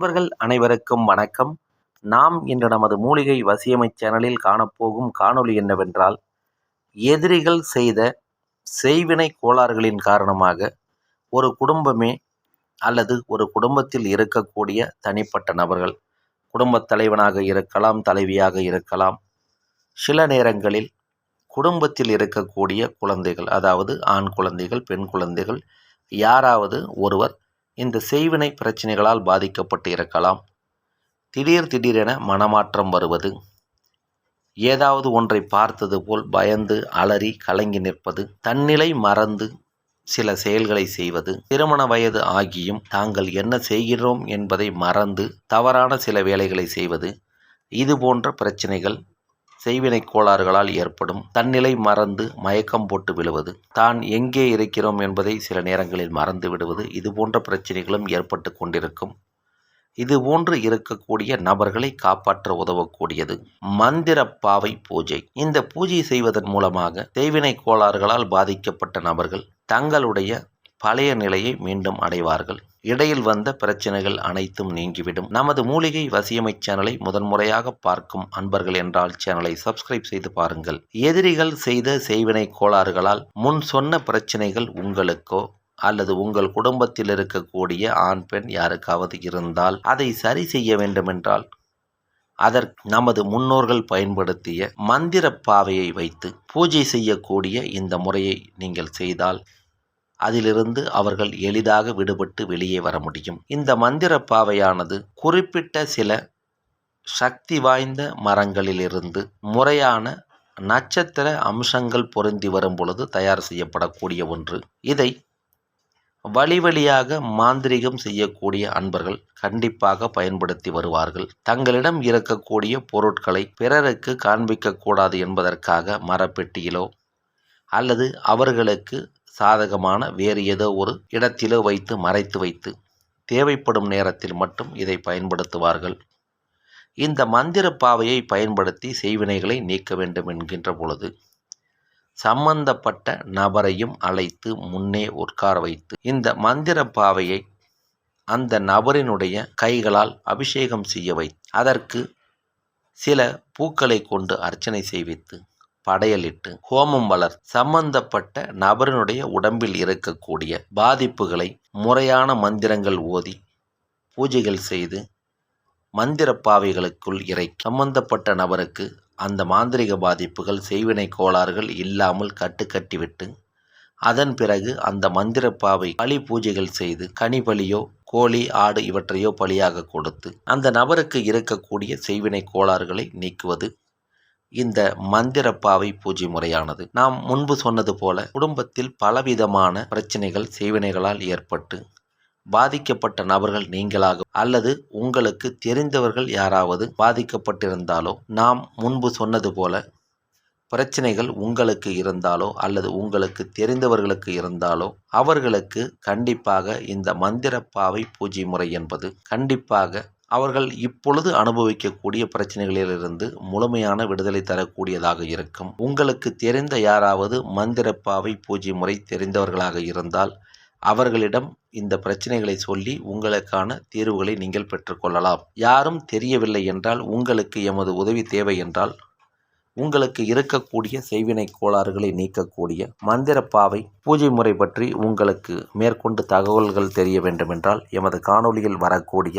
நண்பர்கள் அனைவருக்கும் வணக்கம். நாம் இன்று நமது மூலிகை வசியமை சேனலில் காணப்போகும் காணொளி என்னவென்றால் எதிரிகள் செய்த செய்வினை கோளாறுகளின் காரணமாக ஒரு குடும்பமே அல்லது ஒரு குடும்பத்தில் இருக்கக்கூடிய தனிப்பட்ட நபர்கள் குடும்பத் தலைவனாக இருக்கலாம் தலைவியாக இருக்கலாம் சில நேரங்களில் குடும்பத்தில் இருக்கக்கூடிய குழந்தைகள் அதாவது ஆண் குழந்தைகள் பெண் குழந்தைகள் யாராவது ஒருவர் இந்த செய்வினை பிரச்சனைகளால் பாதிக்கப்பட்டு இருக்கலாம். திடீர் திடீரென மனமாற்றம் வருவது. ஏதாவது ஒன்றை பார்த்தது போல் பயந்து அலறி கலங்கி நிற்பது. தன்னிலை மறந்து சில செயல்களை செய்வது. திருமண வயது ஆகியும் தாங்கள் என்ன செய்கிறோம் என்பதை மறந்து தவறான சில வேலைகளை செய்வது. இது போன்ற பிரச்சனைகள் செய்வினை கோளாறுகளால் ஏற்படும் தன்னிலை மறந்து மயக்கம் போட்டு விழுவது. தான் எங்கே இருக்கிறோம் என்பதை சில நேரங்களில் மறந்து விடுவது. இது போன்ற பிரச்சனைகளும் ஏற்பட்டு கொண்டிருக்கும். இது போன்று இருக்கக்கூடிய நபர்களை காப்பாற்ற உதவக்கூடியது. மந்திர பாவை பூஜை. இந்த பூஜை செய்வதன் மூலமாக தேவினை கோளாறுகளால் பாதிக்கப்பட்ட நபர்கள் தங்களுடைய பழைய நிலையை மீண்டும் அடைவார்கள். இடையில் வந்த பிரச்சனைகள் அனைத்தும் நீங்கிவிடும். நமது மூலிகை வசியமை சேனலை முதன்முறையாக பார்க்கும் அன்பர்கள் என்றால் சேனலை சப்ஸ்கிரைப் செய்து பாருங்கள். எதிரிகள் செய்த செய்வினை கோளாறுகளால் முன் சொன்ன பிரச்சனைகள் உங்களுக்கோ அல்லது உங்கள் குடும்பத்தில் இருக்கக்கூடிய ஆண் பெண் யாருக்காவது இருந்தால் அதை சரி செய்ய வேண்டுமென்றால் அதற்கு நமது முன்னோர்கள் பயன்படுத்திய மந்திர பாவையை வைத்து பூஜை செய்யக்கூடிய இந்த முறையை நீங்கள் செய்தால் அதிலிருந்து அவர்கள் எளிதாக விடுபட்டு வெளியே வர முடியும். இந்த மந்திர பாவையானது குறிப்பிட்ட சில சக்தி வாய்ந்த மரங்களிலிருந்து முறையான நட்சத்திர அம்சங்கள் பொருந்தி வரும் பொழுது தயார் செய்யப்படக்கூடிய ஒன்று. இதை வழி வழியாக மாந்திரிகம் செய்யக்கூடிய அன்பர்கள் கண்டிப்பாக பயன்படுத்தி வருவார்கள். தங்களிடம் இருக்கக்கூடிய பொருட்களை பிறருக்கு காண்பிக்கக்கூடாது என்பதற்காக மரப்பெட்டியிலோ அல்லது அவர்களுக்கு சாதகமான வேறு ஏதோ ஒரு இடத்திலோ வைத்து மறைத்து வைத்து தேவைப்படும் நேரத்தில் மட்டும் இதை பயன்படுத்துவார்கள். இந்த மந்திர பாவையை பயன்படுத்தி செய்வினைகளை நீக்க வேண்டும் என்கின்ற பொழுது சம்பந்தப்பட்ட நபரையும் அழைத்து முன்னே உட்கார வைத்து இந்த மந்திர பாவையை அந்த நபரினுடைய கைகளால் அபிஷேகம் செய்ய வை அதற்கு சில பூக்களை கொண்டு அர்ச்சனை செய்வித்து படையலிட்டு ஹோமம் வளர் சம்பந்தப்பட்ட நபரினுடைய உடம்பில் இருக்கக்கூடிய பாதிப்புகளை முறையான மந்திரங்கள் ஓதி பூஜைகள் செய்து மந்திர பாவைகளுக்குள் இறை சம்பந்தப்பட்ட நபருக்கு அந்த மாந்திரிக பாதிப்புகள் செய்வினை கோளாறுகள் இல்லாமல் கட்டுக்கட்டிவிட்டு அதன் பிறகு அந்த மந்திரப்பாவை பலி பூஜைகள் செய்து கனி பலியோ கோழி ஆடு இவற்றையோ பலியாக கொடுத்து அந்த நபருக்கு இருக்கக்கூடிய செய்வினை கோளாறுகளை நீக்குவது இந்த மந்திரப்பாவை பூஜை முறையானது. நாம் முன்பு சொன்னது போல குடும்பத்தில் பலவிதமான பிரச்சனைகள் செய்வினைகளால் ஏற்பட்டு பாதிக்கப்பட்ட நபர்கள் நீங்களாக அல்லது உங்களுக்கு தெரிந்தவர்கள் யாராவது பாதிக்கப்பட்டிருந்தாலோ நாம் முன்பு சொன்னது போல பிரச்சனைகள் உங்களுக்கு இருந்தாலோ அல்லது உங்களுக்கு தெரிந்தவர்களுக்கு இருந்தாலோ அவர்களுக்கு கண்டிப்பாக இந்த மந்திரப்பாவை பூஜை முறை என்பது கண்டிப்பாக அவர்கள் இப்பொழுது அனுபவிக்கக்கூடிய பிரச்சனைகளிலிருந்து முழுமையான விடுதலை தரக்கூடியதாக இருக்கும். உங்களுக்கு தெரிந்த யாராவது மந்திரப்பாவை பூஜை முறை தெரிந்தவர்களாக இருந்தால் அவர்களிடம் இந்த பிரச்சனைகளை சொல்லி உங்களுக்கான தீர்வுகளை நீங்கள் பெற்றுக்கொள்ளலாம் யாரும் தெரியவில்லை என்றால் உங்களுக்கு எமது உதவி தேவை என்றால் உங்களுக்கு இருக்கக்கூடிய செய்வினை கோளாறுகளை நீக்கக்கூடிய மந்திரப்பாவை பூஜை முறை பற்றி உங்களுக்கு மேற்கொண்டு தகவல்கள் தெரிய வேண்டுமென்றால் எமது காணொளியில் வரக்கூடிய